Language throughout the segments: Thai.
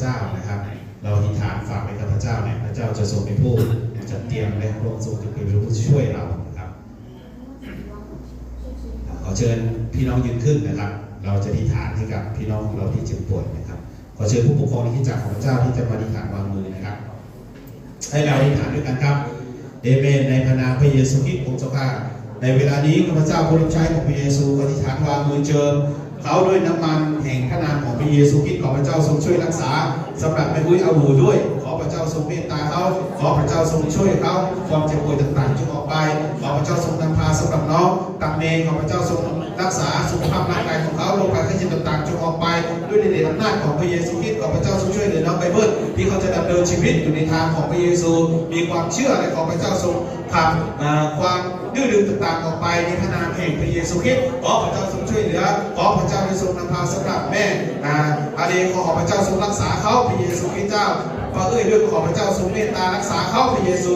เจ้านะครับ เราอธิษฐานฝากไว้กับพระเจ้าเนี่ยพระเจ้าจะทรงเป็นผู้จัดเตรียมและพระองค์ทรงจะเป็นผู้ช่วยเรานะครับขอเชิญพี่น้องยืนขึ้นนะครับ เราจะอธิษฐานให้กับพี่น้องของเราที่เจ็บป่วยนะครับขอเชิญผู้ปกครองที่จักของพระเจ้าที่จะมาอธิษฐานวางมือนะครับ ให้เราอธิษฐานด้วยกันครับเอเมนในพระนามพระเยซูคริสต์องค์เจ้าข้าในเวลานี้ข้าพเจ้าผู้รับใช้ของพระเยซูอธิษฐานวางมือเจิม เขาด้วยน้ำมันแห่งพระนามของพระเยซูคริสต์ขอพระเจ้าทรงช่วยรักษาสำหรับแม่อุ้ยอาบูด้วย ขอพระเจ้าทรงเมตตาเขาขอพระเจ้าทรงช่วยเขาความเจ็บป่วยต่างๆจงออกไป ขอพระเจ้าทรงนำพาสำหรับน้องตักเมงขอพระเจ้าทรง รักษาสุขภาพร่างกายของเขาโรคภัยไข้เจ็บต่างๆจงออกไปด้วยในเดชอำนาจของพระเยซูคริสต์ขอพระเจ้าทรงช่วยเหลือน้องไบเบิลที่เขาจะดำเนินชีวิตอยู่ในทางของพระเยซู มีความเชื่อและขอพระเจ้าทรงขับเอ่อความดื้อดึงต่างๆออกไปในพระนามแห่งพระเยซูคริสต์ขอพระเจ้าทรงช่วยเหลือขอพระเจ้าทรงนำพาสำหรับแม่อาอาเดขอพระเจ้าทรงรักษาเขาพระเยซูคริสต์เจ้าพระเอ้ยด้วยขอพระเจ้าทรงเมตตารักษาเขาพระเยซู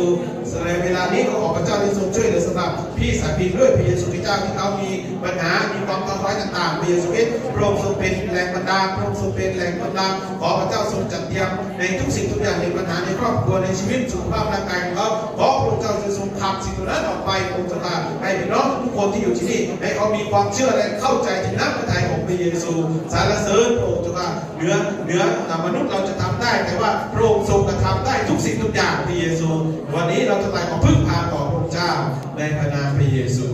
ในเวลานี้ก็ขอพระเจ้าได้ทรงช่วยเหลือสำหรับพี่สายพินด้วยพระเยซูคริสต์เจ้าที่เขามีปัญหา มีความท้อถอยต่างๆพระเยซูคริสต์พระองค์ทรงเป็นแรงบันดาลพระองค์ทรงเป็นแรงบันดาลขอพระเจ้าทรงจัดเตรียมในทุกสิ่งทุกอย่างในปัญหาในครอบครัวในชีวิตสุขภาพร่างกายของเขาขอพระองค์เจ้าจะทรงขับสิ่งนั้นออกไปพระองค์เจ้าค่ะให้พี่น้องทุกคนที่อยู่ที่นี่ให้เขามีความเชื่อและเข้าใจถึงน้ำพระทัยของพระเยซูสรรเสริญพระองค์เจ้าเหนือเหนือมนุษย์เราจะทำได้ ว่าพระองค์ทรงกระทำได้ทุกสิ่งทุกอย่างพระเยซู วันนี้เราจะตายขอพึ่งพาต่อพระเจ้าในพระนามพระเยซู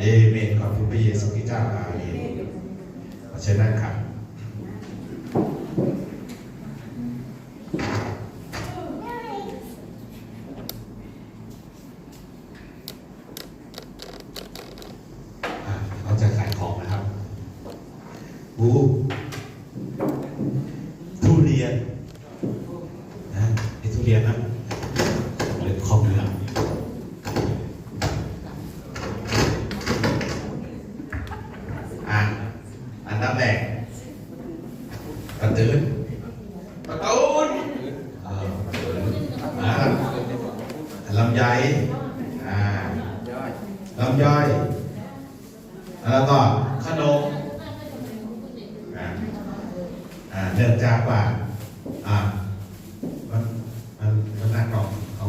เอเมนขอบคุณพระเยซูคริสต์เจ้าอาเมนเชิญนั่งครับอะเราจะขายของนะครับบูทุเรียนนะไอ้ทุเรียนนะหรือของเหลืองอะอันดับแรกกระตือนกระตูนเอออะลำไยอ่าลำย่อย แล้วก็ขนมอ่าอ่าเนื่องจากว่าอ่ามันมันมันนักหรอกเขา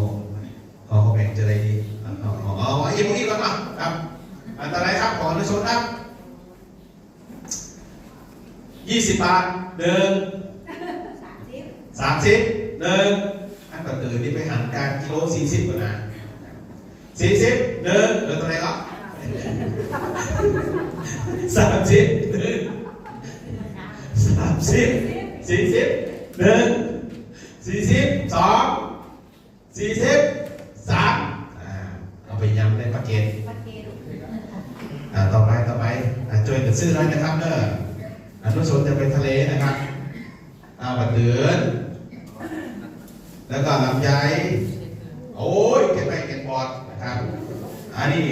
เขาเขาแบ่งจะได้ดีเอาเอาเอาเอาเอาอีกอีกก่อนมาครับอันตรายครับขออนุชนครับยี่สิบบาทหนึ่งสามสิบหนึ่ง อันก็ตื่นนี่ไปหันการกิโลสี่สิบกว่านะสี่สิบหนึ่งเหลือตัวไหนครับสามสิบหนึ่งสามสิบสี่สิบหนึ่งสี่สิบสองสี่สิบสามเอาไปยำในปากเกตอ่าต่อไปต่อไปจอยกันซื้อหน่อยนะครับเนอะอนุชนจะไปทะเลนะครับอ่าบัดเดือน แล้วก็ลำไยโอ้ยเก็บไปเก็บบอดนะครับอันนี้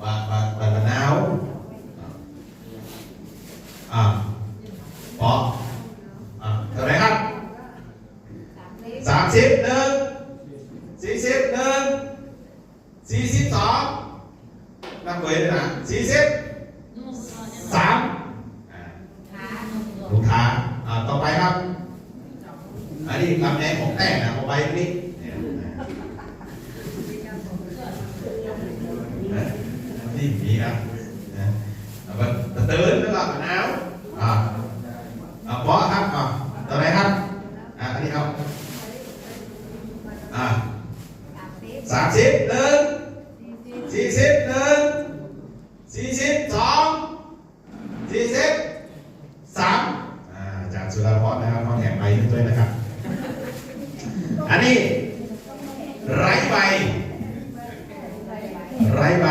บาบาบาบะนาวอ่าปออ่าเท่าไหรครับสามสิบหนึ่งสี่สิบหนึ่งสี่สิบสองนับเวทนะสี่สิบสามอ่าลูกค้าอ่าต่อไปครับ อันนี้ลำแหน่งของแต่งนะเอาไปนี่เนี่ยนะนี่มีครับนะเอาไปตื่นแล้วหลับหนาวอ่าเอาเพราะครับอ่าต่อไปครับอ่าอันนี้เอาอ่าสามสิบหนึ่งสี่สิบหนึ่งสี่สิบสองสี่สิบสามอ่าจากสุรพรนะครับเขาแถมไปด้วยนะครับ อันนี้ ไร้ใบ ไร้ใบ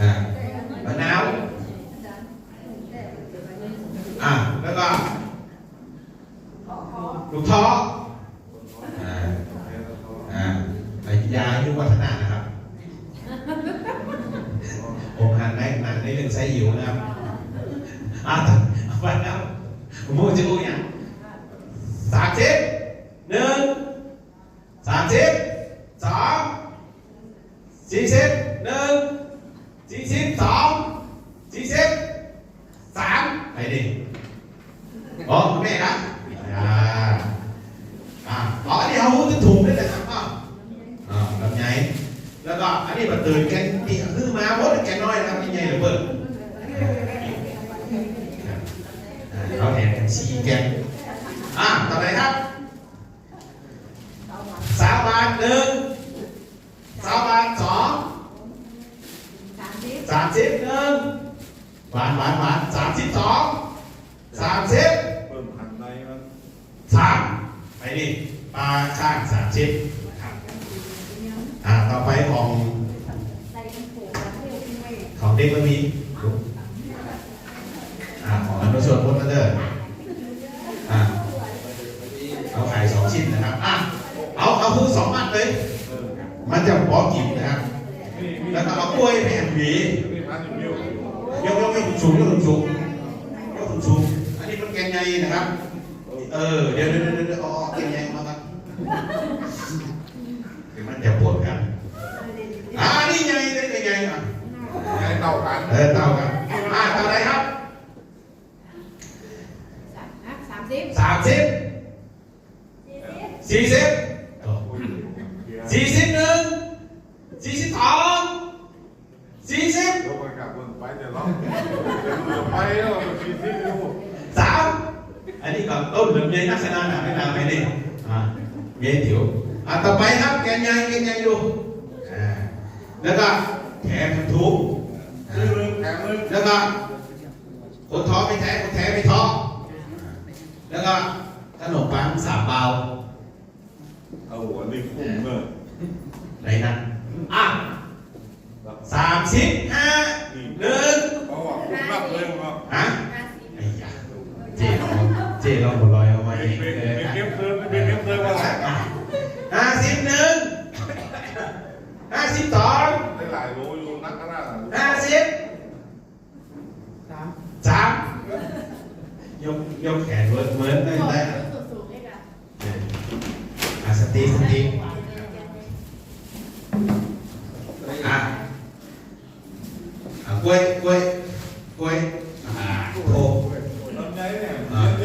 อ่ามะนาวอ่าแล้วก็ลูกท้ออ่าอ่าไอ้ยาอยุวัฒนะนะครับผมหันในหนังในเรื่องไซหิวนะครับอ่าเอาไปแล้วผมพูดจะพูดอย่าง สามสิบหนึ่งสามสิบ สี่สิบหนึ่งสี่สิบสองสี่สิบสามไป ดิอ๋อแม่นะอ่าอ่าอ๋ออันนี้เขาจะถูกได้เลยครับอ่าอ่าลำไยแล้วก็อันนี้มันตื่นแกนตีคือมาหมดแกน้อยนะครับยังไงหรือเปล่าอ่าเราแทนกันสี่แกนอ่าต่อไปครับสามบาทหนึ่งสามบาทสองสามสิบหนึ่ง หวานหวานหวานสามสิบสองสามสิบเพิ่มหันในมันสามไปดิปลาข้างสามสิบนะครับอ่าต่อไปของของเด็กไม่มีอ่าของอนุชนพจน์มาเดออ่าเอาไข่สองชิ้นนะครับอะเอาเอาคือสองมัดเลย มันจะพอกินนะครับ แล้วก็เอากล้วยไปหั่นหวี ยู่เดียวยกยกยกสูงยกสูงยกสูงอันนี้มันแกงไงนะครับ เออเดี๋ยวเดี๋ยวเดี๋ยวเดี๋ยวเอาเอาแกงไงมาครับเดี๋ยวมันจะปวดกันอ่านี่ไงได้ไงไงอะไงเต่ากันเออเต่ากันอ่าเต่าอะไรครับสามสิบสามสิบสี่สิบ โอ้ยเกียร์ สี่สิบหนึ่งสี่สิบสองสี่สิบ ยกไปกลับเพิ่งไปเดี๋ยวเราเดี๋ยวเราไปแล้วเราชีที่อยู่ สามอันนี้ก็ ต้นเหลืองใหญ่นักษณะหนาไม่นานไปนี่อ่าเมียติ๋วอ่าต่อไปครับแกนใหญ่แกนใหญ่ดูอ่าแล้วก็แถมทุกซื้อเลยแถมเลยแล้วก็คนท้อไม่แท้คนแท้ไม่ท้อแล้วก็ขนมปังสามเบาเอาหัวนี่คุ้มเลยไหนนะอะสามสิบห้าหนึ่ง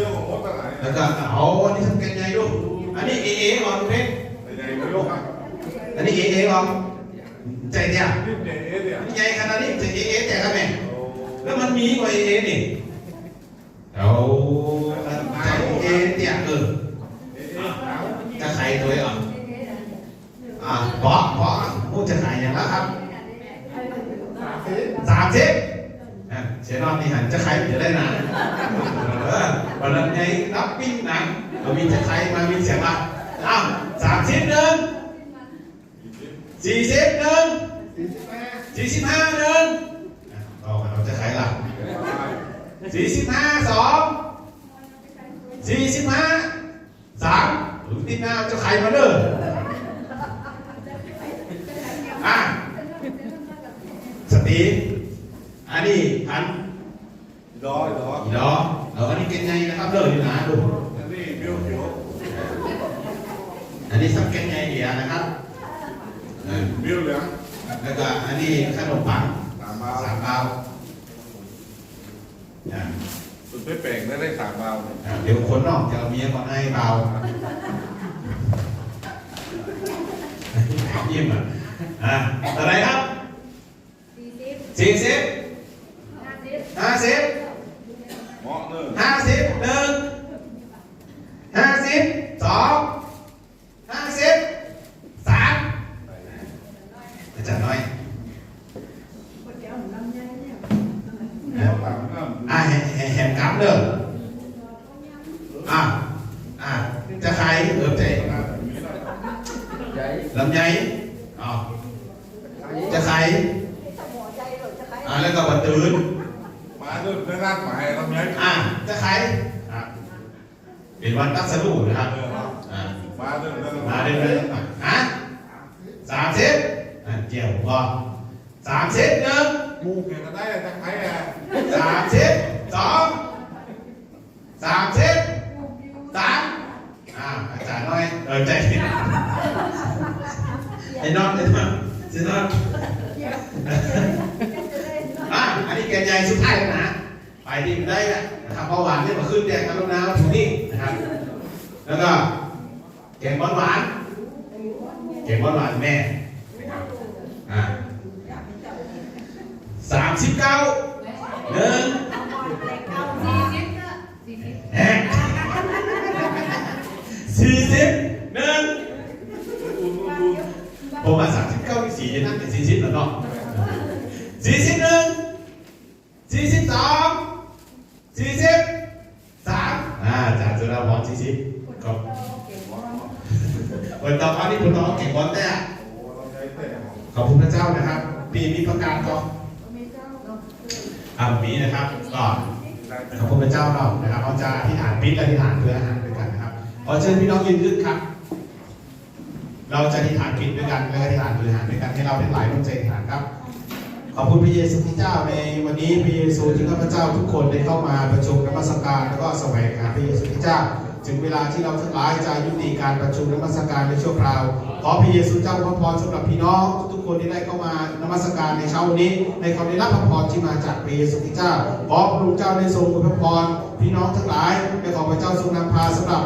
งของมดอะไรแล้วก็เอาอันนี้ทำกันไงดูอันนี้เอเอก่อนดูเพชรลำไยไม่ยกอะอันนี้เอเอก่อนใจเนี่ยนี่เด็กเอ๊ะเนี่ยใหญ่ขนาดนี้จะเอเอแต่กันไหมโอ้แล้วมันมีกว่าเอเอนี่เอาใจเอเตี่ยเออ เอ๊ะเอ๊ะเอา จะใครตัวอะอะเพาะเพาะพูดจะขายอย่างละครับสามสิบอะเสียนอนนี่หันจะใครจะได้นานเออวันนั้นไงรับปิ้งหนังเรามีจะใครมามีเสียงละอ้าวสามสิบหนึ่ง สี่สิบหนึ่งสี่สิบห้าหนึ่งอะต่อมาเราจะใครล่ะสี่สิบห้าสองสี่สิบห้าสามหรือที่หน้าจะใครมาเด้ออะสติอันนี้อันดอดออีดอเราอันนี้เป็นไงนะครับเลิกอยู่นะดูอันนี้เบี้ยวเบี้ยวอันนี้สักเก็ตไงเดียนะครับ เออเบี้ยวเหลืองแล้วก็อันนี้ขนมปังสามบาทสามเบาอ่าสุดไม่แปลงได้ได้สามบาทอ่าเดี๋ยวคนนอกจะเอาเมียก่อนให้เบายิ้มอะอ่าอะไรครับสี่สิบสี่สิบห้าสิบ ห้าสิบ เหมาะเนอะ ห้าสิบหนึ่งห้าสิบสองห้าสิบสามอาจารย์น้อย เหมาะสามน้ำ อ่าแห่แห่แห่กำเด้ออ่าอ่าจะใครเออใจขนาดนี้นะลำไยอ๋อจะใครอ่าแล้วก็บัดตื่นมาด้วยเพื่อนรักหมายลำไยอ่าจะใครอ่าเป็นวันตัดสรุปนะครับเอออ่ามาด้วยเพื่อนรักมาเรื่อยๆฮะสามสิบอ่าเจียวก็สามสิบหนึ่ง กูกเก่งก็ได้แต่ใครอะสามสิบสองสามสิบสามอ่าอาจารย์น้อยเออใจไอ้น้องไอ้น้องสจะนอนอะอันนี้แกใหญ่สุดท้ายนะไปที่มันได้อะนะครับเบาหวานนี่มาขึ้นแดงกับลูกน้ำถูกนี่นะครับ แล้วก็แกงหวานหวานแกงหวานหวานแม่นะครับอ่า สามสิบเก้าหนึ่งสี่สิบก็สี่สิบแฮะสี่สิบหนึ่งผมว่าสามสิบเก้าที่สี่จะนั่งเป็นสี่สิบแล้วเนาะสี่สิบหนึ่งสี่สิบสองสี่สิบสามอ่าจากจุฬาภรณ์สี่สิบก็วันต่อไปนี่คุณน้องเก่งบอลแต่ขอบคุณพระเจ้านะครับปีมีประกาศก็อ่ามีนะครับก็ขอบคุณพระเจ้าเรานะครับเราจะอธิษฐานปิดและอธิษฐานเพื่ออาหารด้วยกันนะครับขอเชิญพี่น้องยืนขึ้นครับ เราจะอธิษฐานปิดด้วยกันและอธิษฐานเพื่ออาหารด้วยกันให้เราเป็นหลายร่วมใจอธิษฐานครับขอบคุณพระเยซูคริสต์เจ้าในวันนี้พระเยซูที่ข้าพเจ้าทุกคนได้เข้ามาประชุมนมัสการแล้วก็แสวงหาพระเยซูคริสต์เจ้าถึงเวลาที่เราทั้งหลายจะยุติการประชุมนมัสการในชั่วคราวขอพระเยซูเจ้าอวยพรสำหรับพี่น้องทุก คนที่ได้เข้ามานมัสการในเช้าวันนี้ ในคำได้รับพระพรที่มาจากพระเยซูคริสต์เจ้าขอพระองค์เจ้าได้ทรงอวยพรพี่น้องทั้งหลายและขอพระเจ้าทรงนำพาสำหรับ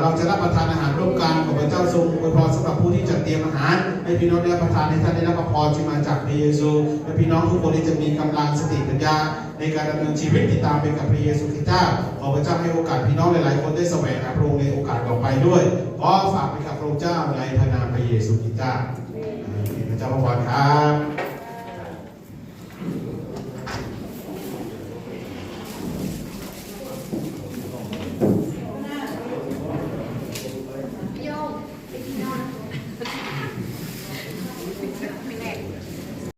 เราจะรับประทานอาหารร่วมกันขอพระเจ้าทรงอวยพรสำหรับผู้ที่จะเตรียมอาหาร ให้พี่น้องได้รับประทานให้ท่านได้รับพระพรที่มาจากพระเยซูและพี่น้องทุกคนที่จะมีกำลังสติปัญญา ในการดำเนินชีวิตที่ตามไปกับพระเยซูคริสต์เจ้าขอพระเจ้าให้โอกาสพี่น้องหลายๆ คนได้แสวงหาพระองค์ในโอกาสต่อไปด้วยขอฝากไปกับพระเจ้าในพระนามพระเยซูคริสต์เจ้า จ้าพระพรครับ